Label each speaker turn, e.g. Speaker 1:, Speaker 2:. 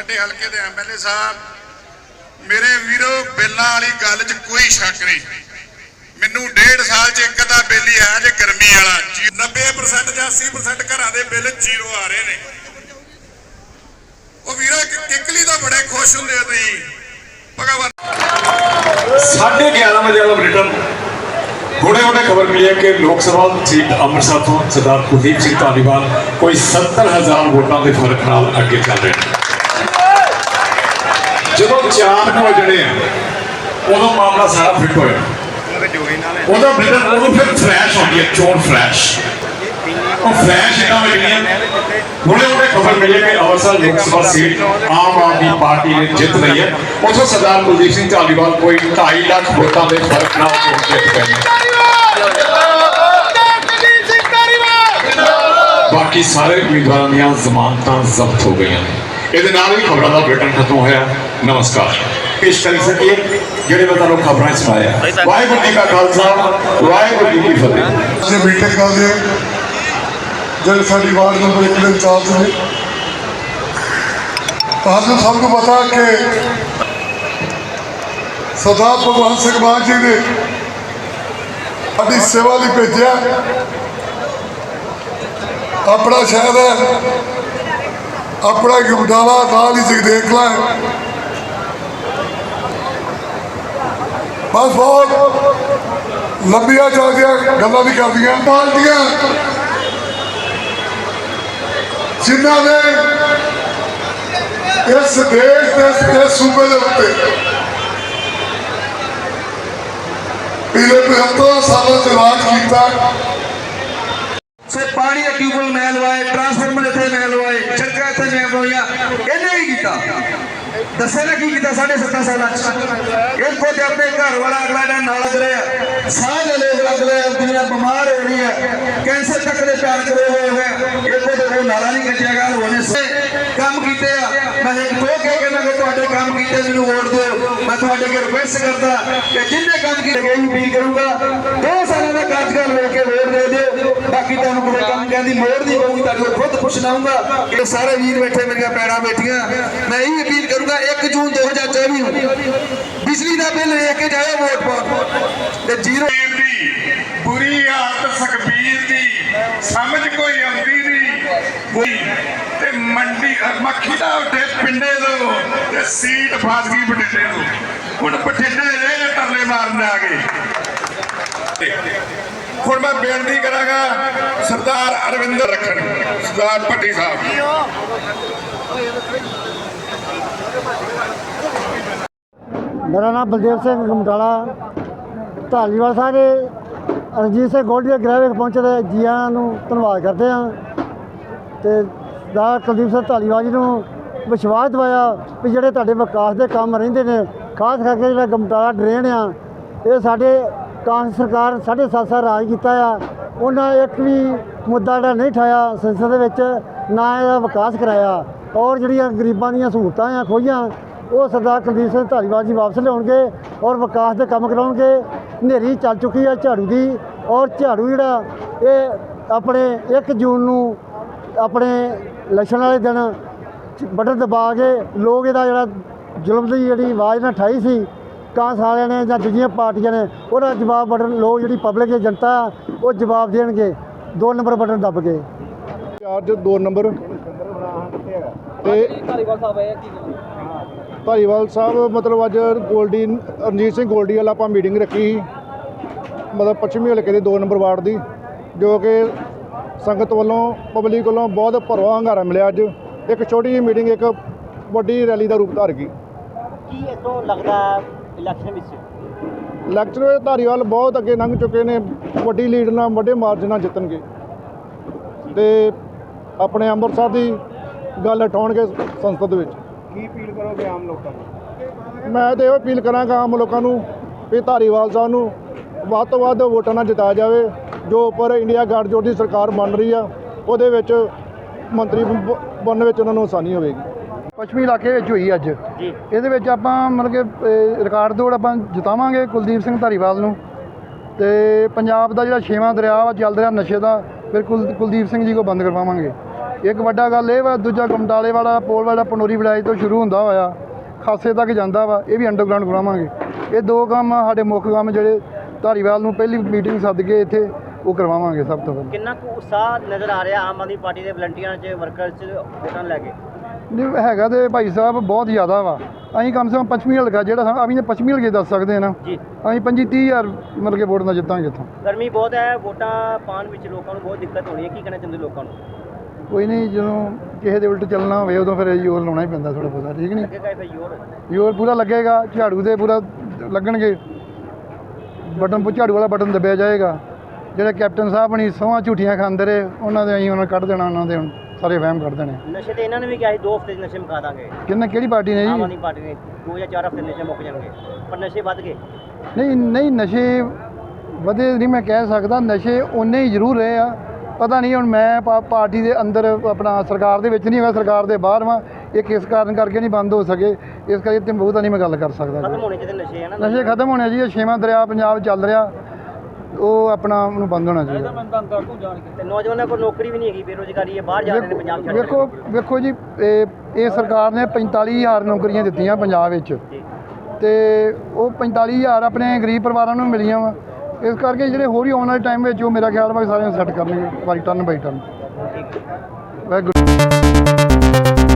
Speaker 1: ਸਾਡੇ ਹਲਕੇ ਦੇ ਐਮਐਲਏ ਸਾਹਿਬ, ਮੇਰੇ ਵੀਰੋ, ਬਿੱਲਾਂ ਵਾਲੀ ਗੱਲ 'ਚ ਕੋਈ ਸ਼ੱਕ ਨਹੀਂ। ਮੈਨੂੰ ਡੇਢ ਸਾਲ 'ਚ ਇੱਕ ਅੱਧਾ ਬਿੱਲ ਹੀ ਆਇਆ ਜੇ ਗਰਮੀ ਵਾਲਾ। 90% ਜਾਂ 80% ਘਰਾਂ ਦੇ ਬਿੱਲ ਜ਼ੀਰੋ ਆ ਰਹੇ ਨੇ। ਉਹ ਵੀਰੋ ਕਿ- ਕਿੱਕਲੀ ਬੜੇ ਖੁਸ਼ ਹੁੰਦੇ ਹੋ ਤੁਸੀਂ। ਭਗਵਾਨ
Speaker 2: ਸਾਢੇ 11 ਵਜੇ ਵਾਲਾ ਬੁਲੇਟਿਨ। ਹੁਣੇ ਹੁਣੇ ਖਬਰ ਮਿਲੀ ਹੈ ਕਿ ਲੋਕ ਸਭਾ ਸੀਟ ਅੰਮ੍ਰਿਤਸਰ ਤੋਂ ਸਰਦਾਰ ਕੁਲਦੀਪ ਸਿੰਘ ਧਾਲੀਵਾਲ, ਕੋਈ 70000 ਵੋਟਾਂ ਦੇ ਫ਼ਰਕ ਨਾਲ ਅੱਗੇ ਚੱਲ ਰਹੇ ਨੇ। ਜਦੋਂ ਚਾਰ ਕੁ ਵਜਣੇ ਆ। ਉਦੋਂ ਮਾਮਲਾ ਸਾਰਾ ਫਿੱਟ ਹੋਇਆ। ਉਹਦਾ ਬੁਲੇਟਿਨ ਉਦੋਂ ਫਿਰ ਫਲੈਸ਼ ਹੁੰਦੀ ਹੈ, ਚੋਣ ਫਲੈਸ਼ ਉਹ ਫਲੈਸ਼ ਇਹਨਾਂ ਵਜਣੀਆਂ। ਹੁਣੇ ਹੁਣੇ ਖਬਰ ਮਿਲੀ ਕਿ ਅੰਮ੍ਰਿਤਸਰ ਲੋਕ ਸਭਾ ਸੀਟ ਆਮ ਆਦਮੀ ਪਾਰਟੀ ਨੇ ਜਿੱਤ ਲਈ ਹੈ। ਉਥੋਂ ਸਰਦਾਰ ਕੁਲਦੀਪ ਸਿੰਘ ਧਾਲੀਵਾਲ ਕੋਈ 2.5 ਲੱਖ ਵੋਟਾਂ ਦੇ ਫ਼ਰਕ ਨਾਲ ਚੋਣ ਜਿੱਤ ਗਏ ਬਾਕੀ ਸਾਰੇ ਉਮੀਦਵਾਰਾਂ ਦੀਆਂ ਜ਼ਮਾਨਤਾਂ ਜ਼ਬਤ ਹੋ ਗਈਆਂ ਨੇ। ਇਹਦੇ ਨਾਲ ਹੀ ਖਬਰਾਂ ਦਾ ਬੁਲੇਟਿਨ ਖਤਮ ਹੋਇਆ। ਨਮਸਕਾਰ। ਪੇਸ਼ ਕਰ ਸਕੀਏ ਜਿਹੜੇ ਮੈਂ ਤੁਹਾਨੂੰ ਖਬਰਾਂ ਸੁਣਾਇਆ। ਵਾਹਿਗੁਰੂ ਜੀ ਕਾ ਖਾਲਸਾ ਵਾਹਿਗੁਰੂ ਜੀ ਕੀ ਫਤਿਹ।
Speaker 3: ਅੱਜ ਮੀਟਿੰਗ ਕਰਦੇ ਜਿਹੜੇ ਸਾਡੀ ਵਾਰਡ ਨੰਬਰ 1 ਦੇ ਇੰਚਾਰਜ ਨੇ ਤੁਹਾਨੂੰ ਸਭ ਨੂੰ ਪਤਾ ਕਿ ਸਰਦਾਰ ਭਗਵਾਨ ਸਿੰਘ ਮਾਨ ਜੀ ਨੇ ਸਾਡੀ ਸੇਵਾ ਲਈ ਭੇਜਿਆ। ਆਪਣਾ ਸ਼ਹਿਰ ਹੈ। ਆਪਣਾ ਗੁਮਡਾਲਾ ਨਾਲ ਹੀ ਜਗਦੇਖਲਾ ਹੈ ਬਸ ਬਹੁਤ ਲੰਬੀਆਂ ਚੱਲਦੀਆਂ ਗੱਲਾਂ ਨਹੀਂ ਕਰਦੀਆਂ ਪਾਰਟੀਆਂ ਜਿਨ੍ਹਾਂ ਨੇ ਇਸ ਦੇਸ਼ ਦੇ ਇਸ ਸੂਬੇ ਦੇ ਉੱਤੇ ਪਿਛਲੇ 75 ਸਾਲਾਂ ਚ ਰਾਜ ਕੀਤਾ
Speaker 4: ਸੇ ਪਾਣੀ ਦਾ ਟਿਊਬਲ ਮੈਂ ਲਵਾਏ, ਟਰਾਂਸਫਾਰਮਰ ਇੱਥੇ ਮੈਂ ਲਵਾਏ ਸੜਕਾਂ ਇੱਥੇ ਮੈਂ ਬਣਾਈਆਂ ਇਹਨੇ ਹੀ ਕੀਤਾ? ਦੱਸੇ ਨਾ ਕੀ ਕੀਤਾ ਸਾਢੇ ਸੱਤਾਂ ਸਾਲਾਂ ਚ? ਇਹ ਖੁਦ ਆਪਣੇ ਘਰ ਵਾਲਾ ਅਗਲਾ ਦਾ ਨਾਲ ਲੱਗ ਰਿਹਾ, ਸਾਹ ਦੇ ਲੋਕ ਲੱਗ ਰਹੇ, ਦੁਨੀਆ ਬਿਮਾਰ ਹੋ ਰਹੀ ਹੈ, ਕੈਂਸਰ ਤੱਕ ਦੇ ਪਿਆਰ ਕਰੇ ਹੋਏ ਹੈ ਇਹ ਖੁਦ ਉਹ ਨਾਲਾ ਨਹੀਂ ਕੱਟਿਆ ਉਹਨੇ ਸੇ ਕੰਮ ਕੀਤੇ ਆ। ਮੈਂ ਇੱਕ ਦੋ ਕੇ ਨਾ ਕਿ ਤੁਹਾਡੇ ਕੰਮ ਕੀਤੇ ਮੈਨੂੰ ਵੋਟ ਦਿਓ। ਮੈਂ ਤੁਹਾਡੇ ਅੱਗੇ ਰਿਕੁਐਸਟ ਕਰਦਾ ਕਿ ਜਿੰਨੇ ਕੰਮ ਕੀਤੇ ਗਏ ਵੀ ਕਰੂੰਗਾ, ਦੋ ਸਾਲਾਂ ਦਾ ਕਾਰਜਕਾਲ ਵੇਖ ਕੇ ਵੋਟ ਦੇ ਦਿਓ। ਬਾਕੀ ਤੁਹਾਨੂੰ ਕੋਈ ਕੰਮ ਕਹਿੰਦੀ ਲੋੜ ਨਹੀਂ ਪਊਗੀ, ਤੁਹਾਡੇ ਕੋਲ ਖੁਦ ਪੁੱਛਣਾਉਂਗਾ ਇਹ ਸਾਰੇ ਵੀਰ ਬੈਠੇ, ਮੇਰੀਆਂ ਪੈੜਾਂ ਬੈਠੀਆਂ। ਮੈਂ ਇਹ ਅਪੀਲ ਕਰੂੰਗਾ 1 ਜੂਨ 2024 ਨੂੰ ਬਿਜਲੀ ਦਾ ਬਿੱਲ ਵੇਖ ਕੇ ਜਾਇਓ ਵੋਟ ਪਾਉਣ। ਤੇ ਜ਼ੀਰੋ
Speaker 1: ਦੀ ਬੁਰੀ ਹਾਲਤ ਸੁਖਬੀਰ ਦੀ ਸਮਝ ਕੋਈ ਆਉਂਦੀ ਨਹੀਂ। ਕੋਈ ਤੇ ਮੰਡੀ ਮੱਖੀ ਦਾ ਉੱਡੇ ਪਿੰਡੇ ਤੋਂ ਤੇ ਸੀਟ ਫਸ ਗਈ ਬਠਿੰਡੇ ਤੋਂ ਹੁਣ ਬਠਿੰਡੇ ਰਹੇ ਤਰਲੇ ਮਾਰਨ ਆ ਗਏ। ਹੁਣ ਮੈਂ ਬੇਨਤੀ ਕਰਾਂਗਾ ਸਰਦਾਰ ਅਰਵਿੰਦਰ ਰੱਖਣ, ਸਰਦਾਰ ਭੱਟੀ ਸਾਹਿਬ।
Speaker 5: ਮੇਰਾ ਨਾਮ ਬਲਦੇਵ ਸਿੰਘ ਗਮਟਾਲਾ ਧਾਲੀਵਾਲ ਸਾਹਿਬ ਦੇ ਰਣਜੀਤ ਸਿੰਘ ਗੋਲਡੀ ਦੇ ਗ੍ਰਹਿ ਵਿਖੇ ਪਹੁੰਚੇ ਜੀਆਂ ਨੂੰ ਧੰਨਵਾਦ ਕਰਦੇ ਹਾਂ। ਤੇ ਦਾ ਕੁਲਦੀਪ ਸਿੰਘ ਧਾਲੀਵਾਲ ਜੀ ਨੂੰ ਵਿਸ਼ਵਾਸ ਦਿਵਾਇਆ ਵੀ ਜਿਹੜੇ ਤੁਹਾਡੇ ਵਿਕਾਸ ਦੇ ਕੰਮ ਰਹਿੰਦੇ ਨੇ, ਖਾਸ ਕਰਕੇ ਜਿਹੜਾ ਗਮਟਾਲਾ ਡਰੇਨ ਆ, ਇਹ ਸਾਡੇ ਕਾਂਗਰਸ ਸਰਕਾਰ ਸਾਢੇ ਸੱਤ ਸਾਲ ਰਾਜ ਕੀਤਾ ਆ। ਉਹਨਾਂ ਇੱਕ ਵੀ ਮੁੱਦਾ ਜਿਹੜਾ ਨਹੀਂ ਠਾਇਆ ਸੰਸਦ ਦੇ ਵਿੱਚ, ਨਾ ਇਹਦਾ ਵਿਕਾਸ ਕਰਾਇਆ। ਔਰ ਜਿਹੜੀਆਂ ਗਰੀਬਾਂ ਦੀਆਂ ਸਹੂਲਤਾਂ ਆ ਖੋਈਆਂ ਉਹ ਸਰਦਾਰ ਕੁਲਦੀਪ ਸਿੰਘ ਧਾਲੀਵਾਲ ਜੀ ਵਾਪਸ ਲਿਆਉਣਗੇ ਔਰ ਵਿਕਾਸ ਦੇ ਕੰਮ ਕਰਾਉਣਗੇ। ਹਨੇਰੀ ਚੱਲ ਚੁੱਕੀ ਆ ਝਾੜੂ ਦੀ ਔਰ ਝਾੜੂ ਜਿਹੜਾ, ਇਹ ਆਪਣੇ 1 ਜੂਨ ਨੂੰ ਆਪਣੇ ਇਲੈਕਸ਼ਨ ਵਾਲੇ ਦਿਨ ਬਟਨ ਦਬਾ ਕੇ ਲੋਕ ਇਹਦਾ ਜਿਹੜਾ ਜ਼ੁਲਮ ਦੀ ਜਿਹੜੀ ਆਵਾਜ਼ ਨਾਲ ਠਾਈ ਸੀ ਕਾਂਗਰਸ ਵਾਲਿਆਂ ਨੇ ਜਾਂ ਦੂਜੀਆਂ ਪਾਰਟੀਆਂ ਨੇ, ਉਹਦਾ ਜਵਾਬ ਬਟਨ ਲੋਕ ਜਿਹੜੀ ਪਬਲਿਕ ਦੀ ਜਨਤਾ, ਉਹ ਜਵਾਬ ਦੇਣਗੇ। ਦੋ ਨੰਬਰ ਬਟਨ ਦੱਬ ਕੇ।
Speaker 3: Charge 2 number. ਤੇ ਧਾਰੀਵਾਲ ਸਾਹਿਬ, ਮਤਲਬ ਅੱਜ ਗੋਲਡੀ, ਰਣਜੀਤ ਸਿੰਘ ਗੋਲਡੀ ਵਾਲਾ ਆਪਾਂ ਮੀਟਿੰਗ ਰੱਖੀ ਸੀ। ਮਤਲਬ ਪੱਛਮੀ ਹਲਕੇ ਦੇ 2 ਨੰਬਰ ਵਾਰਡ ਦੀ, ਜੋ ਕਿ ਸੰਗਤ ਵੱਲੋਂ ਪਬਲਿਕ ਵੱਲੋਂ ਬਹੁਤ ਭਰਵਾ ਹੰਗਾਰਾ ਮਿਲਿਆ ਅੱਜ। ਇੱਕ ਛੋਟੀ ਜਿਹੀ ਮੀਟਿੰਗ ਇੱਕ ਵੱਡੀ ਰੈਲੀ ਦਾ ਰੂਪ ਧਾਰ ਗਈ।
Speaker 6: ਕੀ ਇਥੋਂ ਲੱਗਦਾ ਇਲੈਕਸ਼ਨ ਵਿੱਚ?
Speaker 3: ਲੈਕਚਰ ਧਾਰੀਵਾਲ ਬਹੁਤ ਅੱਗੇ ਲੰਘ ਚੁੱਕੇ ਨੇ। ਵੱਡੀ ਲੀਡ ਨਾਲ ਵੱਡੇ ਮਾਰਜਨ ਨਾਲ ਜਿੱਤਣਗੇ। ਤੇ ਆਪਣੇ ਅੰਮ੍ਰਿਤਸਰ ਦੀ ਗੱਲ ਉਠਾਉਣਗੇ ਸੰਸਦ ਵਿੱਚ।
Speaker 7: ਕੀ ਅਪੀਲ ਕਰੋਗੇ ਆਮ ਲੋਕਾਂ ਨੂੰ?
Speaker 3: ਮੈਂ ਤੇ ਇਹੋ ਅਪੀਲ ਕਰਾਂਗਾ ਆਮ ਲੋਕਾਂ ਨੂੰ ਵੀ ਧਾਰੀਵਾਲ ਸਾਹਿਬ ਨੂੰ ਵੱਧ ਤੋਂ ਵੱਧ ਵੋਟਾਂ ਨਾਲ ਜਿਤਾਇਆ ਜਾਵੇ। ਜੋ ਉੱਪਰ ਇੰਡੀਆ ਗੱਠਜੋੜ ਦੀ ਸਰਕਾਰ ਬਣ ਰਹੀ ਆ ਉਹਦੇ ਵਿੱਚ ਮੰਤਰੀ ਬਣਨ ਵਿੱਚ ਉਹਨਾਂ ਨੂੰ ਆਸਾਨੀ ਹੋਵੇਗੀ। ਪੱਛਮੀ ਇਲਾਕੇ ਵਿੱਚ ਹੋਈ ਅੱਜ। ਇਹਦੇ ਵਿੱਚ ਆਪਾਂ ਮਤਲਬ ਕਿ ਰਿਕਾਰਡ ਦੌੜ ਆਪਾਂ ਜਿਤਾਵਾਂਗੇ ਕੁਲਦੀਪ ਸਿੰਘ ਧਾਰੀਵਾਲ ਨੂੰ। ਤੇ ਪੰਜਾਬ ਦਾ ਜਿਹੜਾ ਛੇਵਾਂ ਦਰਿਆ ਵਾ ਚੱਲ ਰਿਹਾ ਨਸ਼ੇ ਦਾ ਫਿਰ ਕੁਲ ਕੁਲਦੀਪ ਸਿੰਘ ਜੀ ਕੋ ਬੰਦ ਕਰਵਾਵਾਂਗੇ। ਇੱਕ ਵੱਡਾ ਗੱਲ ਇਹ ਵਾ ਦੂਜਾ ਗਮਟਾਲੇ ਵਾਲਾ ਪੋਲ ਵਾਲਾ ਪਨੋਰੀ ਵਿਲਾਇਤ ਤੋਂ ਸ਼ੁਰੂ ਹੁੰਦਾ ਹੋਇਆ ਖਾਸੇ ਤੱਕ ਜਾਂਦਾ ਵਾ ਇਹ ਵੀ ਅੰਡਰਗਰਾਉਂਡ ਕਰਾਵਾਂਗੇ। ਇਹ ਦੋ ਕੰਮ ਸਾਡੇ ਮੁੱਖ ਕੰਮ ਜਿਹੜੇ ਧਾਰੀਵਾਲ ਨੂੰ ਪਹਿਲੀ ਮੀਟਿੰਗ ਸੱਦ ਕੇ ਇੱਥੇ ਉਹ ਕਰਵਾਵਾਂਗੇ ਸਭ ਤੋਂ ਪਹਿਲਾਂ।
Speaker 6: ਕਿੰਨਾ ਕੁ ਉਤਸ਼ਾਹ ਨਜ਼ਰ ਆ ਰਿਹਾ ਆਮ ਆਦਮੀ ਪਾਰਟੀ ਦੇ ਵਲੰਟੀਅਰਾਂ 'ਚ ਵਰਕਰਸ 'ਚ ਵੋਟਾਂ ਲੈ ਕੇ?
Speaker 3: ਨਹੀਂ ਹੈਗਾ ਤੇ ਭਾਈ ਸਾਹਿਬ ਬਹੁਤ ਜ਼ਿਆਦਾ ਵਾ। ਅਸੀਂ ਕਮ ਸੇ ਕਮ ਪੱਛਮੀ ਹਲਕਾ ਜਿਹੜਾ ਸਾਨੂੰ ਅਸੀਂ ਤਾਂ ਪੱਛਮੀ ਹਲਕੇ ਦੱਸ ਸਕਦੇ ਹਾਂ ਨਾ।
Speaker 6: ਜੀ।
Speaker 3: ਅਸੀਂ 25 30 ਹਜ਼ਾਰ ਮਤਲਬ ਕਿ ਵੋਟ ਨਾਲ ਜਿੱਤਾਂਗੇ ਇੱਥੋਂ।
Speaker 6: ਗਰਮੀ ਬਹੁਤ ਹੈ ਵੋਟਾਂ ਪਾਉਣ ਵਿੱਚ ਲੋਕਾਂ ਨੂੰ ਬਹੁਤ ਦਿੱਕਤ ਹੋਣੀ ਹੈ। ਕੀ ਕਹਿਣਾ ਚਾਹੁੰਦੇ ਲੋਕਾਂ ਨੂੰ?
Speaker 3: ਕੋਈ ਨਹੀਂ ਜਦੋਂ ਕਿਸੇ ਦੇ ਉਲਟ ਚੱਲਣਾ ਹੋਵੇ ਉਦੋਂ ਫਿਰ ਜ਼ੋਰ ਲਾਉਣਾ ਹੀ ਪੈਂਦਾ ਥੋੜਾ ਬਹੁਤਾ ਠੀਕ ਨਹੀਂ?
Speaker 6: ਲੱਗੇਗਾ ਫਿਰ ਯੋਰ
Speaker 3: ਪੂਰਾ ਲੱਗੇਗਾ ਝਾੜੂ ਦੇ ਪੂਰਾ ਲੱਗਣਗੇ। ਬਟਨ ਝਾੜੂ ਵਾਲਾ ਬਟਨ ਦਬਿਆ ਜਾਏਗਾ। ਜਿਹੜੇ ਕੈਪਟਨ ਸਾਹਿਬ ਬਣੀ ਸੌਹਾਂ ਝੂਠੀਆਂ ਖਾਂਦੇ ਰਹੇ ਉਹਨਾਂ ਦੇ ਅਸੀਂ ਉਹਨਾਂ ਕੱਢ ਦੇਣਾ ਉਹਨਾਂ ਦੇ ਹੁਣ ਸਾਰੇ ਵਹਿਮ ਕੱਢ ਦੇਣੇ।
Speaker 6: ਨਸ਼ੇ ਤੇ ਇਹਨਾਂ ਨੇ ਵੀ ਕਿਹਾ ਸੀ ਦੋ ਹਫ਼ਤੇ 'ਚ ਨਸ਼ੇ ਮੁਕਾ ਦਾਂਗੇ।
Speaker 3: ਕਿੰਨਾ ਕਿਹੜੀ ਪਾਰਟੀ ਨੇ
Speaker 6: ਆਮ
Speaker 3: ਜੀ
Speaker 6: ਆਦਮੀ ਪਾਰਟੀ ਨੇ ਦੋ ਜਾਂ ਚਾਰ ਹਫ਼ਤੇ ਨਸ਼ੇ ਮੁੱਕ ਜਾਣਗੇ। ਪਰ ਨਸ਼ੇ ਵੱਧ ਗਏ।
Speaker 3: ਨਹੀਂ ਨਹੀਂ ਨਸ਼ੇ ਵਧੇ ਨਹੀਂ ਮੈਂ ਕਹਿ ਸਕਦਾ ਨਸ਼ੇ ਉਨੇ ਹੀ ਜ਼ਰੂਰ ਰਹੇ ਆ। ਪਤਾ ਨਹੀਂ ਹੁਣ ਮੈਂ ਪਾ- ਪਾਰਟੀ ਦੇ ਅੰਦਰ ਆਪਣਾ ਸਰਕਾਰ ਦੇ ਵਿੱਚ ਨਹੀਂ ਹੈਗਾ ਸਰਕਾਰ ਦੇ ਬਾਹਰ ਵਾਂ। ਇਹ ਕਿਸ ਕਾਰਨ ਕਰਕੇ ਨਹੀਂ ਬੰਦ ਹੋ ਸਕੇ। ਇਸ ਕਰਕੇ ਤੇ ਬਹੁਤਾ ਨਹੀਂ ਮੈਂ ਗੱਲ ਕਰ ਸਕਦਾ
Speaker 6: ਖਤਮ ਹੋਣੇ ਚਾਹੀਦੇ ਨਸ਼ੇ ਹੈ ਨਾ?
Speaker 3: ਨਸ਼ੇ ਖਤਮ ਹੋਣੇ ਜੀ ਇਹ ਛੇਵਾਂ ਦਰਿਆ ਪੰਜਾਬ ਚੱਲ ਰਿਹਾ। ਉਹ ਆਪਣਾ ਉਹਨੂੰ ਬੰਦ ਹੋਣਾ ਚਾਹੀਦਾ।
Speaker 6: ਤੇ ਨੌਜਵਾਨਾਂ ਕੋਲ ਨੌਕਰੀ ਵੀ ਨਹੀਂ ਹੈਗੀ ਬੇਰੋਜ਼ਗਾਰੀ ਹੈ ਬਾਹਰ ਜਾ ਰਹੇ ਨੇ ਪੰਜਾਬ ਛੱਡ
Speaker 3: ਵੇਖੋ ਵੇਖੋ ਜੀ ਇਹ ਇਹ ਸਰਕਾਰ ਨੇ 45000 ਨੌਕਰੀਆਂ ਦਿੱਤੀਆਂ ਪੰਜਾਬ ਵਿੱਚ। ਤੇ ਉਹ 45000 ਆਪਣੇ ਗਰੀਬ ਪਰਿਵਾਰਾਂ ਨੂੰ ਮਿਲੀਆਂ ਵਾ। ਇਸ ਕਰਕੇ ਜਿਹੜੇ ਹੋਰ ਹੀ ਆਉਣ ਵਾਲੇ ਟਾਈਮ ਵਿੱਚ ਉਹ ਮੇਰਾ ਖਿਆਲ ਵਾ ਕਿ ਸਾਰਿਆਂ ਨੂੰ ਸੈੱਟ ਕਰਨਗੇ ਬਾਈ ਟਨ ਬਾਈ ਟਨ
Speaker 6: ਠੀਕ। ਹੈ